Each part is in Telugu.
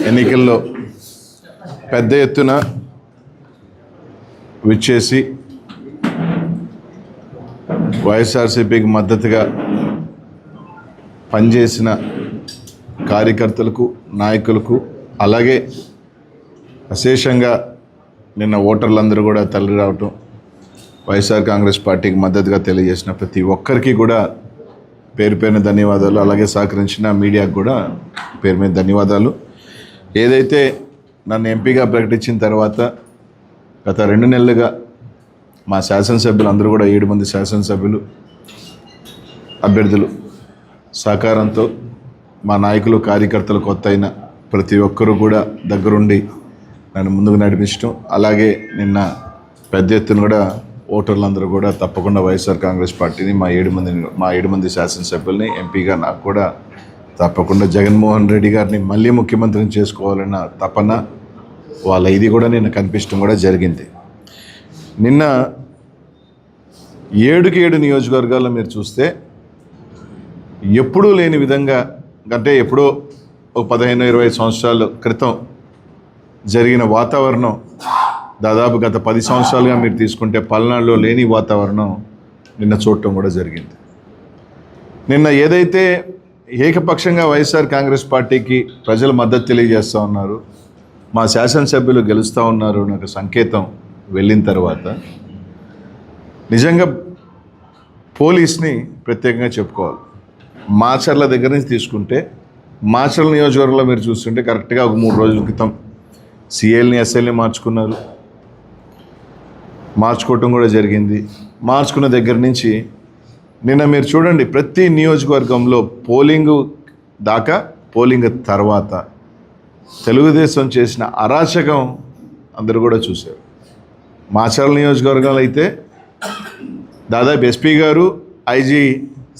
ఎన్నికల్లో పెద్ద ఎత్తున విచ్చేసి వైఎస్ఆర్సీపీకి మద్దతుగా పనిచేసిన కార్యకర్తలకు నాయకులకు అలాగే అశేషంగా నిన్న ఓటర్లందరూ కూడా తల్లి రావటం వైఎస్ఆర్ కాంగ్రెస్ పార్టీకి మద్దతుగా తెలియజేసిన ప్రతి ఒక్కరికి కూడా పేరు పేరున ధన్యవాదాలు. అలాగే సహకరించిన మీడియాకు కూడా పేరు మీద ధన్యవాదాలు. ఏదైతే నన్ను ఎంపీగా ప్రకటించిన తర్వాత గత రెండు నెలలుగా మా శాసనసభ్యులు అందరూ కూడా ఏడు మంది శాసనసభ్యులు అభ్యర్థులు సహకారంతో మా నాయకులు కార్యకర్తలు కొత్త అయిన ప్రతి ఒక్కరూ కూడా దగ్గరుండి నన్ను ముందుకు నడిపించడం అలాగే నిన్న పెద్ద ఎత్తున కూడా ఓటర్లందరూ కూడా తప్పకుండా వైఎస్ఆర్ కాంగ్రెస్ పార్టీని మా ఏడు మంది మా ఏడు మంది శాసనసభ్యుల్ని ఎంపీగా నాకు కూడా తప్పకుండా జగన్మోహన్ రెడ్డి గారిని మళ్ళీ ముఖ్యమంత్రిని చేసుకోవాలన్న తపన వాళ్ళ ఇది కూడా నేను కనిపించడం కూడా జరిగింది. నిన్న ఏడుకి ఏడు నియోజకవర్గాల్లో మీరు చూస్తే ఎప్పుడూ లేని విధంగా అంటే ఎప్పుడో ఒక పదిహేను ఇరవై సంవత్సరాల క్రితం జరిగిన వాతావరణం దాదాపు గత పది సంవత్సరాలుగా మీరు తీసుకుంటే పల్నాడులో లేని వాతావరణం నిన్న చూడటం కూడా జరిగింది. నిన్న ఏదైతే ఏకపక్షంగా వైఎస్ఆర్ కాంగ్రెస్ పార్టీకి ప్రజలు మద్దతు తెలియజేస్తూ ఉన్నారు. మా శాసనసభ్యులు గెలుస్తూ ఉన్నారు నాకు సంకేతం వెళ్ళిన తర్వాత. నిజంగా పోలీస్ని ప్రత్యేకంగా చెప్పుకోవాలి. మాచర్ల దగ్గర నుంచి తీసుకుంటే మాచర్ల నియోజకవర్గంలో మీరు చూస్తుంటే కరెక్ట్గా ఒక మూడు రోజుల క్రితం సిఎల్ని ఎస్ఎల్ని మార్చుకున్నారు. మార్చుకోవటం కూడా జరిగింది. మార్చుకున్న దగ్గర నుంచి నిన్న మీరు చూడండి ప్రతి నియోజకవర్గంలో పోలింగ్ దాకా పోలింగ్ తర్వాత తెలుగుదేశం చేసిన అరాచకం అందరూ కూడా చూశారు. మాచర్ల నియోజకవర్గంలో అయితే దాదాపు ఎస్పీ గారు ఐజీ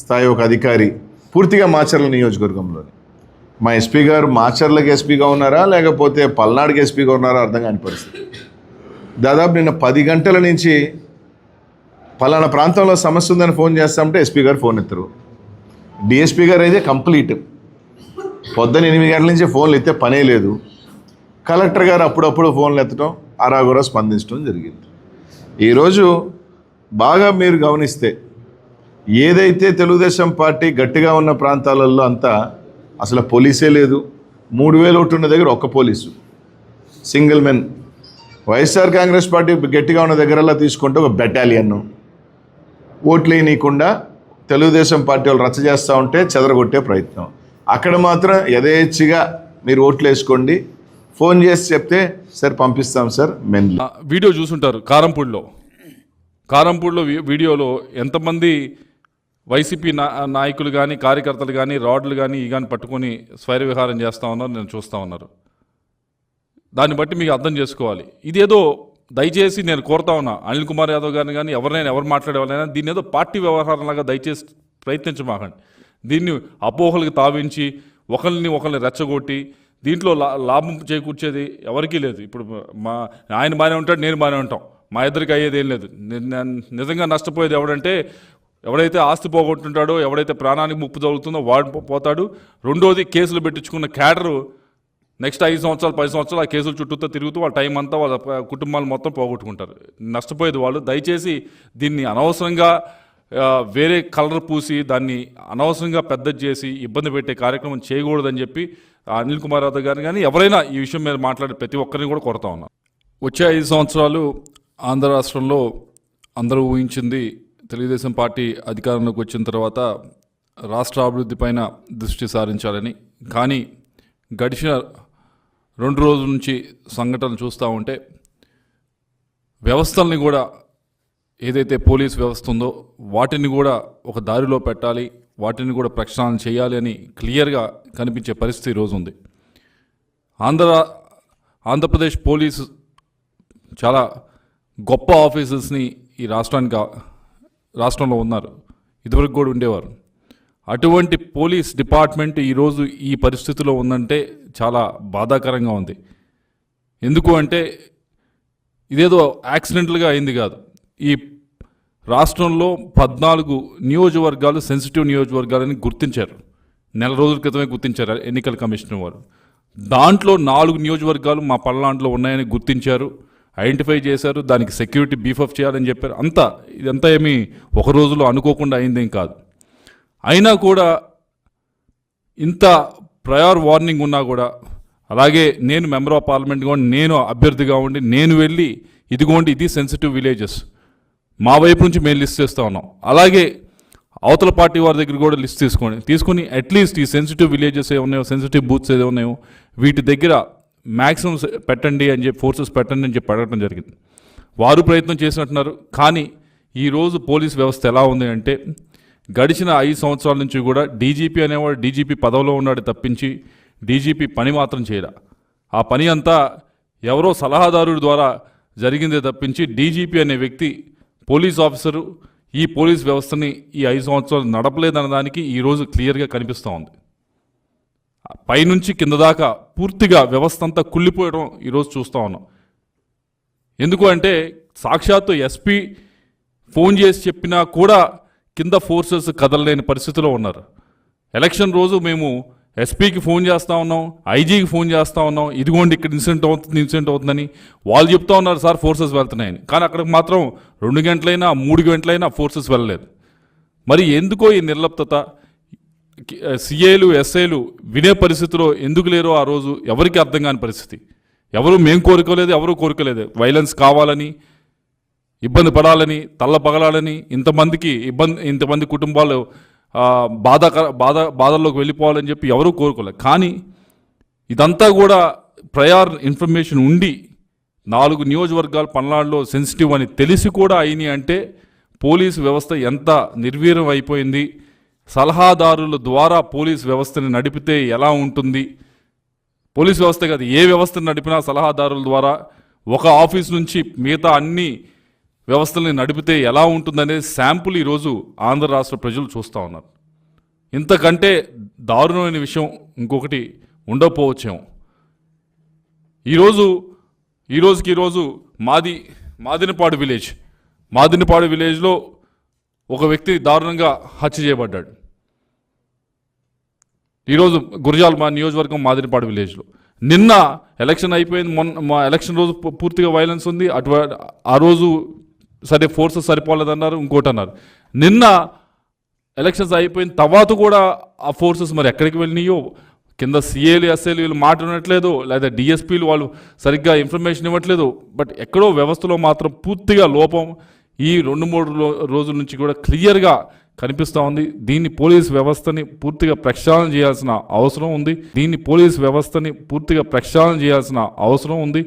స్థాయి ఒక అధికారి పూర్తిగా మాచర్ల నియోజకవర్గంలోని. మా ఎస్పీ గారు మాచర్లకు ఎస్పీగా ఉన్నారా లేకపోతే పల్నాడుకి ఎస్పీగా ఉన్నారా అర్థం కాని పరిస్థితి. దాదాపు నిన్న పది గంటల నుంచి పలానా ప్రాంతంలో సమస్య ఉందని ఫోన్ చేస్తామంటే ఎస్పీ గారు ఫోన్ ఎత్తరు. డిఎస్పీ గారు అయితే కంప్లీట్. పొద్దున్న ఎనిమిది గంటల నుంచి ఫోన్లు ఎత్తే పనే లేదు. కలెక్టర్ గారు అప్పుడప్పుడు ఫోన్లు ఎత్తడం అరాగురా స్పందించడం జరిగింది. ఈరోజు బాగా మీరు గమనిస్తే ఏదైతే తెలుగుదేశం పార్టీ గట్టిగా ఉన్న ప్రాంతాలలో అంతా అసలు పోలీసే లేదు. మూడు వేలు ఒకటి ఉన్న దగ్గర ఒక్క police. Single men. YSR Congress party గట్టిగా ఉన్న దగ్గరలా తీసుకుంటే ఒక బెటాలియన్ ఓట్లేయనీయకుండా తెలుగుదేశం పార్టీ వాళ్ళు రచ్చ చేస్తూ ఉంటే చెదరగొట్టే ప్రయత్నం. అక్కడ మాత్రం యథేచ్ఛగా మీరు ఓట్లు వేసుకోండి ఫోన్ చేసి చెప్తే సార్ పంపిస్తాం సార్ మెన్ వీడియో చూసుంటారు కారంపూడిలో. కారంపూడిలో వీ- వీడియోలో ఎంతమంది వైసీపీ నా నాయకులు కానీ కార్యకర్తలు కానీ రాడ్లు కానీ ఈ కానీ పట్టుకొని స్వైర విహారం చేస్తూ ఉన్నారు నేను చూస్తూ ఉన్నారు. దాన్ని బట్టి మీకు అర్థం చేసుకోవాలి. ఇదేదో దయచేసి నేను కోరుతా ఉన్నా అనిల్ కుమార్ యాదవ్ గారిని కానీ ఎవరినైనా ఎవరు మాట్లాడేవాళ్ళైనా దీన్ని ఏదో పార్టీ వ్యవహారంలాగా దయచేసి ప్రయత్నించమాకండి. దీన్ని అపోహలకు తావించి ఒకరిని ఒకరిని రెచ్చగొట్టి దీంట్లో లా లాభం చేకూర్చేది ఎవరికీ లేదు. ఇప్పుడు మా ఆయన బాగానే ఉంటాడు నేను బాగానే ఉంటాం. మా ఇద్దరికి అయ్యేది ఏం లేదు. నిజంగా నష్టపోయేది ఎవడంటే ఎవడైతే ఆస్తి పోగొట్టుంటాడో ఎవడైతే ప్రాణానికి ముప్పు తగులుతుందో వాడు పోతాడు. రెండోది కేసులు పెట్టించుకున్న క్యాడరు నెక్స్ట్ ఐదు సంవత్సరాలు పది సంవత్సరాలు ఆ కేసులు చుట్టూతో తిరుగుతూ వాళ్ళ టైం అంతా వాళ్ళ కుటుంబాలు మొత్తం పోగొట్టుకుంటారు. నష్టపోయేది వాళ్ళు. దయచేసి దీన్ని అనవసరంగా వేరే కలర్ పూసి దాన్ని అనవసరంగా పెద్ద చేసి ఇబ్బంది పెట్టే కార్యక్రమం చేయకూడదని చెప్పి అనిల్ కుమార్ యాదవ్ గారిని కానీ ఎవరైనా ఈ విషయం మీద మాట్లాడే ప్రతి ఒక్కరిని కూడా కొడతా ఉన్నా. వచ్చే ఐదు సంవత్సరాలు ఆంధ్ర రాష్ట్రంలో అందరూ ఊహించింది తెలుగుదేశం పార్టీ అధికారంలోకి వచ్చిన తర్వాత రాష్ట్ర అభివృద్ధి పైన దృష్టి సారించాలని. కానీ గడిచిన రెండు రోజుల నుంచి సంఘటనలు చూస్తూ ఉంటే వ్యవస్థల్ని కూడా ఏదైతే పోలీస్ వ్యవస్థ ఉందో వాటిని కూడా ఒక దారిలో పెట్టాలి వాటిని కూడా ప్రక్షాళన చేయాలి అని క్లియర్గా కనిపించే పరిస్థితి ఈరోజు ఉంది. ఆంధ్ర ఆంధ్రప్రదేశ్ పోలీసు చాలా గొప్ప ఆఫీసర్స్ని ఈ రాష్ట్రానికి రాష్ట్రంలో ఉన్నారు. ఇదివరకు కూడా ఉండేవారు. అటువంటి పోలీస్ డిపార్ట్మెంట్ ఈరోజు ఈ పరిస్థితిలో ఉందంటే చాలా బాధాకరంగా ఉంది. ఎందుకు అంటే ఇదేదో యాక్సిడెంటల్గా అయింది కాదు. ఈ రాష్ట్రంలో పద్నాలుగు నియోజకవర్గాలు సెన్సిటివ్ నియోజకవర్గాలని గుర్తించారు. నెల రోజుల క్రితమే గుర్తించారు ఎన్నికల కమిషనర్ వారు. దాంట్లో నాలుగు నియోజకవర్గాలు మా పల్లాంట్లో ఉన్నాయని గుర్తించారు ఐడెంటిఫై చేశారు దానికి సెక్యూరిటీ బీఫప్ చేయాలని చెప్పారు. అంతా ఇదంతా ఏమీ ఒక రోజులో అనుకోకుండా అయిందేం కాదు. అయినా కూడా ఇంత ప్రయర్ వార్నింగ్ ఉన్నా కూడా అలాగే నేను మెంబర్ ఆఫ్ పార్లమెంట్గా కూడా నేను అభ్యర్థిగా ఉండి నేను వెళ్ళి ఇదిగోండి ఇది సెన్సిటివ్ విలేజెస్ మా వైపు నుంచి మేము లిస్ట్ చేస్తూ ఉన్నాం. అలాగే అవతల పార్టీ వారి దగ్గర కూడా లిస్ట్ తీసుకోండి. తీసుకుని అట్లీస్ట్ ఈ సెన్సిటివ్ విలేజెస్ ఏమున్నాయో ఉన్నాయో సెన్సిటివ్ బూత్స్ ఏదో ఉన్నాయో వీటి దగ్గర మ్యాక్సిమం పెట్టండి అని చెప్పి ఫోర్సెస్ పెట్టండి అని చెప్పి అడగడం జరిగింది. వారు ప్రయత్నం చేసినట్టున్నారు. కానీ ఈరోజు పోలీస్ వ్యవస్థ ఎలా ఉంది అంటే గడిచిన ఐదు సంవత్సరాల నుంచి కూడా డీజీపీ అనేవాడు డీజీపీ పదవిలో ఉన్నాడు తప్పించి డీజీపీ పని మాత్రం చేయరా ఆ పని అంతా ఎవరో సలహాదారుడి ద్వారా జరిగిందే తప్పించి డీజీపీ అనే వ్యక్తి పోలీస్ ఆఫీసరు ఈ పోలీస్ వ్యవస్థని ఈ ఐదు సంవత్సరాలు నడపలేదన్న దానికి ఈరోజు క్లియర్గా కనిపిస్తూ ఉంది. పైనుంచి కింద దాకా పూర్తిగా వ్యవస్థ అంతా కుళ్ళిపోయడం ఈరోజు చూస్తూ ఉన్నాం. ఎందుకు అంటే సాక్షాత్తు ఎస్పీ ఫోన్ చేసి చెప్పినా కూడా కింద ఫోర్సెస్ కదలలేని పరిస్థితిలో ఉన్నారు. ఎలక్షన్ రోజు మేము ఎస్పీకి ఫోన్ చేస్తూ ఉన్నాం ఐజీకి ఫోన్ చేస్తూ ఉన్నాం. ఇదిగోండి ఇక్కడ ఇన్సిడెంట్ అవుతుంది ఇన్సిడెంట్ అవుతుందని వాళ్ళు చెప్తా ఉన్నారు సార్ ఫోర్సెస్ వెళ్తున్నాయని. కానీ అక్కడికి మాత్రం రెండు గంటలైనా మూడు గంటలైనా ఫోర్సెస్ వెళ్ళలేదు. మరి ఎందుకో ఈ నిర్లప్తత? సిఏలు ఎస్ఐలు వినే పరిస్థితిలో ఎందుకు లేరో ఆ రోజు ఎవరికి అర్థం కాని పరిస్థితి. ఎవరు మేము కోరుకోలేదు ఎవరు కోరుకోలేదు. వైలెన్స్ కావాలని ఇబ్బంది పడాలని తల్లపగలాలని ఇంతమందికి ఇబ్బంది ఇంతమంది కుటుంబాలు బాధాకర బాధ బాధల్లోకి వెళ్ళిపోవాలని చెప్పి ఎవరూ కోరుకోలేదు కానీ ఇదంతా కూడా ప్రయార్ ఇన్ఫర్మేషన్ ఉండి నాలుగు నియోజకవర్గాలు పల్నాడులో సెన్సిటివ్ అని తెలిసి కూడా అయినాయి అంటే పోలీసు వ్యవస్థ ఎంత నిర్వీర్యం అయిపోయింది సలహాదారుల ద్వారా పోలీస్ వ్యవస్థని నడిపితే ఎలా ఉంటుంది పోలీస్ వ్యవస్థ కాదు ఏ వ్యవస్థను నడిపినా సలహాదారుల ద్వారా ఒక ఆఫీస్ నుంచి మిగతా అన్ని వ్యవస్థల్ని నడిపితే ఎలా ఉంటుందనే శాంపుల్ ఈరోజు ఆంధ్ర రాష్ట్ర ప్రజలు చూస్తూ ఉన్నారు. ఇంతకంటే దారుణమైన విషయం ఇంకొకటి ఉండకపోవచ్చేమో. ఈరోజు ఈరోజుకి ఈరోజు మాది మాదినపాడు విలేజ్. మాదినపాడు విలేజ్లో ఒక వ్యక్తి దారుణంగా హత్య చేయబడ్డాడు. ఈరోజు గురజాల్ మా నియోజకవర్గం మాదినపాడు విలేజ్లో. నిన్న ఎలక్షన్ అయిపోయింది మొన్న మా ఎలక్షన్ రోజు పూ- పూర్తిగా వైలెన్స్ ఉంది. అటు ఆ రోజు సరే ఫోర్సెస్ సరిపోలేదన్నారు ఇంకోటి అన్నారు నిన్న ఎలక్షన్స్ అయిపోయిన తర్వాత కూడా ఆ ఫోర్సెస్ మరి ఎక్కడికి వెళ్ళినాయో కింద సీఏలు ఎస్ఏలు వీళ్ళు మాట్లాడట్లేదు లేదా డిఎస్పీలు వాళ్ళు సరిగ్గా ఇన్ఫర్మేషన్ ఇవ్వట్లేదు. బట్ ఎక్కడో వ్యవస్థలో మాత్రం పూర్తిగా లోపం ఈ రెండు మూడు రోజుల నుంచి కూడా క్లియర్గా కనిపిస్తూ ఉంది. దీన్ని పోలీస్ వ్యవస్థని పూర్తిగా ప్రక్షాళన చేయాల్సిన అవసరం ఉంది. దీన్ని పోలీస్ వ్యవస్థని పూర్తిగా ప్రక్షాళన చేయాల్సిన అవసరం ఉంది.